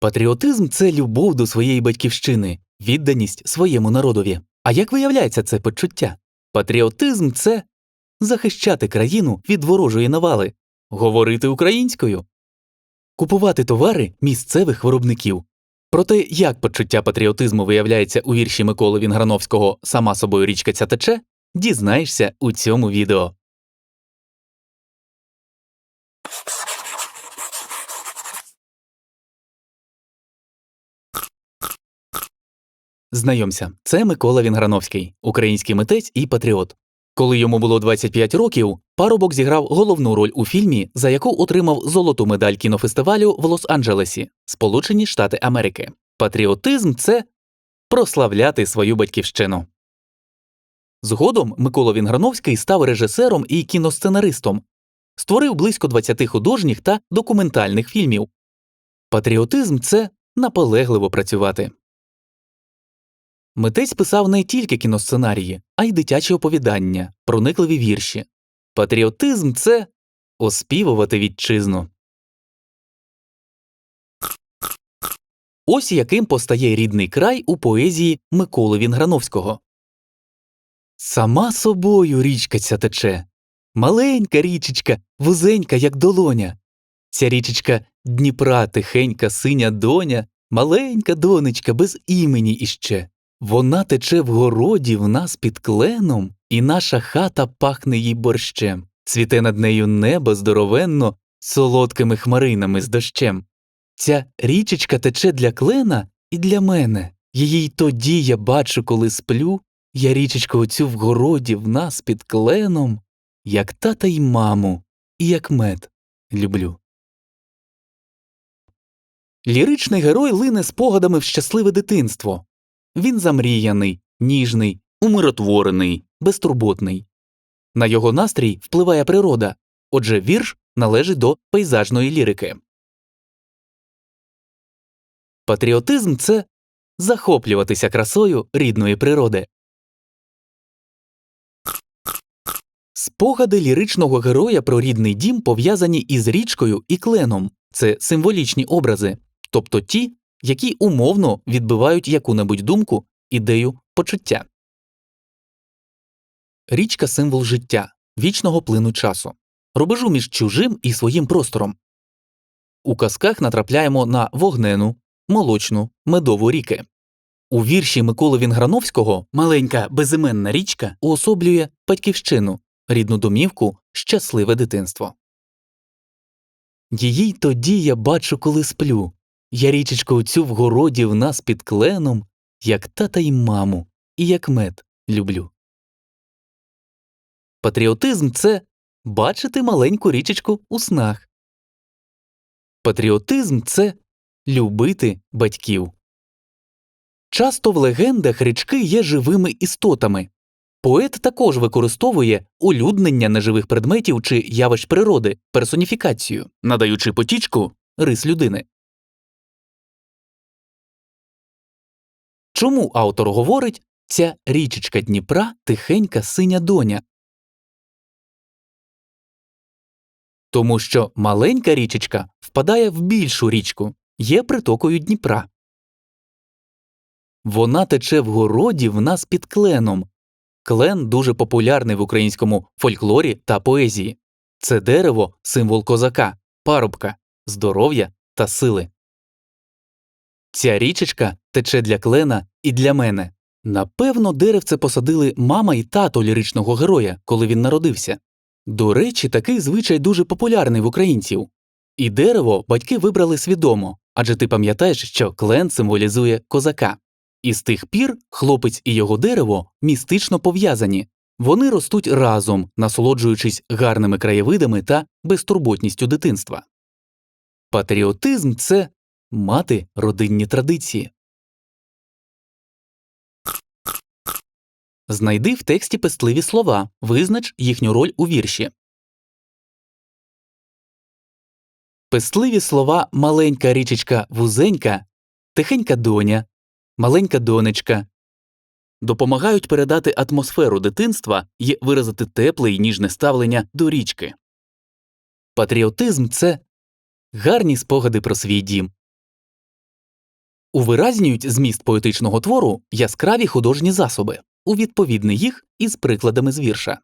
Патріотизм це любов до своєї батьківщини, відданість своєму народові. А як виявляється це почуття? Патріотизм це захищати країну від ворожої навали, говорити українською, купувати товари місцевих виробників. Про те, як почуття патріотизму виявляється у вірші Миколи Вінграновського Сама собою річка ця тече, дізнаєшся у цьому відео. Знайомся, це Микола Вінграновський, український митець і патріот. Коли йому було 25 років, парубок зіграв головну роль у фільмі, за яку отримав золоту медаль кінофестивалю в Лос-Анджелесі, Сполучені Штати Америки. Патріотизм це прославляти свою батьківщину. Згодом Микола Вінграновський став режисером і кіносценаристом, створив близько 20 художніх та документальних фільмів. Патріотизм це наполегливо працювати. Митець писав не тільки кіносценарії, а й дитячі оповідання, проникливі вірші. Патріотизм це оспівувати вітчизну. Ось яким постає рідний край у поезії Миколи Вінграновського. Сама собою річка ця тече. Маленька річечка, вузенька, як долоня. Ця річечка Дніпра тихенька синя доня, маленька донечка без імені іще. Вона тече в городі в нас під кленом, і наша хата пахне їй борщем. Цвіте над нею небо здоровенно, солодкими хмаринами з дощем. Ця річечка тече для клена і для мене. Її й тоді я бачу, коли сплю. Я річечку оцю в городі в нас під кленом, як тата й маму, і як мед люблю. Ліричний герой лине спогадами в щасливе дитинство. Він замріяний, ніжний, умиротворений, безтурботний. На його настрій впливає природа, отже, вірш належить до пейзажної лірики. Патріотизм це захоплюватися красою рідної природи. Спогади ліричного героя про рідний дім пов'язані із річкою і кленом це символічні образи, тобто ті, які умовно відбивають яку-небудь думку, ідею, почуття. Річка символ життя, вічного плину часу, рубежу між чужим і своїм простором. У казках натрапляємо на вогнену, молочну, медову ріки. У вірші Миколи Вінграновського маленька безіменна річка уособлює батьківщину, рідну домівку, щасливе дитинство. Її тоді я бачу, коли сплю. Я річечку оцю в городі в нас під кленом, як тата й маму, і як мед люблю. Патріотизм це бачити маленьку річечку у снах. Патріотизм це любити батьків. Часто в легендах річки є живими істотами. Поет також використовує улюднення неживих предметів чи явищ природи, персоніфікацію, надаючи потічку рис людини. Чому автор говорить ця річечка Дніпра тихенька синя доня? Тому що маленька річечка впадає в більшу річку, є притокою Дніпра. Вона тече в городі в нас під кленом. Клен дуже популярний в українському фольклорі та поезії. Це дерево символ козака, парубка, здоров'я та сили. Ця річечка тече для клена і для мене. Напевно, деревце посадили мама і тато ліричного героя, коли він народився. До речі, такий звичай дуже популярний в українців. І дерево батьки вибрали свідомо, адже ти пам'ятаєш, що клен символізує козака. І з тих пір хлопець і його дерево містично пов'язані. Вони ростуть разом, насолоджуючись гарними краєвидами та безтурботністю дитинства. Патріотизм це мати родинні традиції. Знайди в тексті пестливі слова, визнач їхню роль у вірші. Пестливі слова маленька річечка вузенька, тихенька доня, маленька донечка допомагають передати атмосферу дитинства і виразити тепле й ніжне ставлення до річки. Патріотизм це гарні спогади про свій дім, Увиразнюють зміст поетичного твору яскраві художні засоби, у відповідний їх із прикладами з вірша.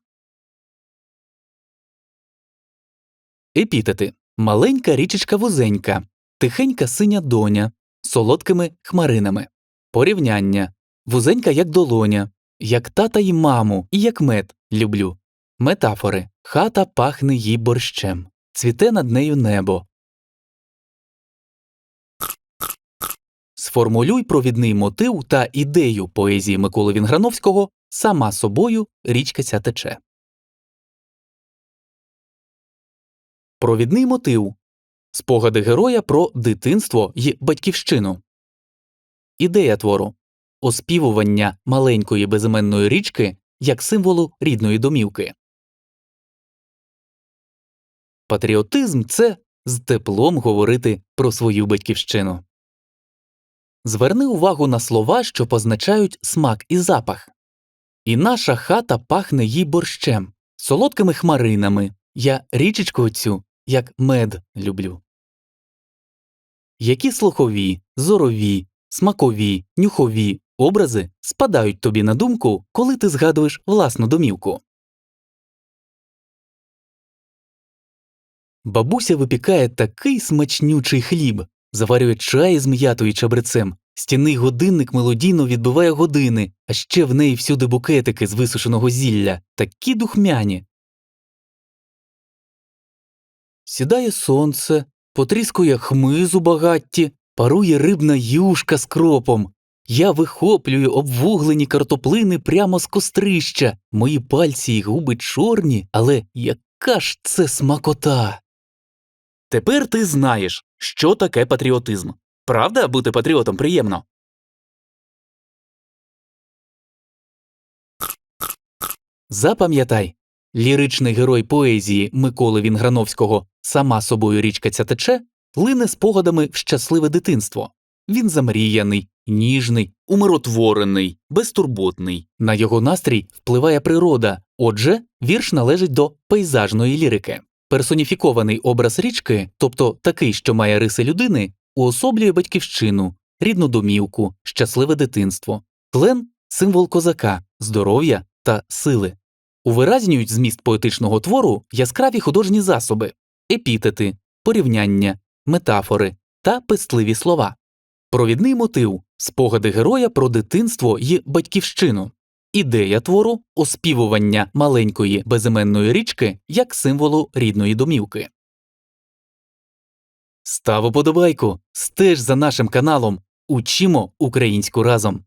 Епітети маленька річечка вузенька, тихенька синя доня, солодкими хмаринами. Порівняння вузенька як долоня, як тата й маму, і як мед люблю. Метафори хата пахне їй борщем, цвіте над нею небо. Сформулюй провідний мотив та ідею поезії Миколи Вінграновського сама собою річка ця тече. Провідний мотив спогади героя про дитинство й батьківщину. Ідея твору оспівування маленької безіменної річки як символу рідної домівки. Патріотизм це з теплом говорити про свою батьківщину. Зверни увагу на слова, що позначають смак і запах. І наша хата пахне їй борщем, солодкими хмаринами. Я річечку цю, як мед, люблю. Які слухові, зорові, смакові, нюхові образи спадають тобі на думку, коли ти згадуєш власну домівку? Бабуся випікає такий смачнючий хліб, заварює чай з м'ятою чабрецем, стінний годинник мелодійно відбиває години, а ще в неї всюди букетики з висушеного зілля, такі духмяні. Сідає сонце, потріскує хмиз у багатті, парує рибна юшка з кропом. Я вихоплюю обвуглені картоплини прямо з кострища, мої пальці й губи чорні, але яка ж це смакота. Тепер ти знаєш, що таке патріотизм. Правда, бути патріотом приємно? Запам'ятай, ліричний герой поезії Миколи Вінграновського Сама собою річка ця тече лине спогадами в щасливе дитинство. Він замріяний, ніжний, умиротворений, безтурботний. На його настрій впливає природа, отже, вірш належить до пейзажної лірики. Персоніфікований образ річки, тобто такий, що має риси людини, уособлює батьківщину, рідну домівку, щасливе дитинство. Клен символ козака, здоров'я та сили. Увиразнюють зміст поетичного твору яскраві художні засоби, епітети, порівняння, метафори та пестливі слова. Провідний мотив спогади героя про дитинство й батьківщину. Ідея твору оспівування маленької безіменної річки як символу рідної домівки. Став уподобайку, стеж за нашим каналом. Учимо українську разом.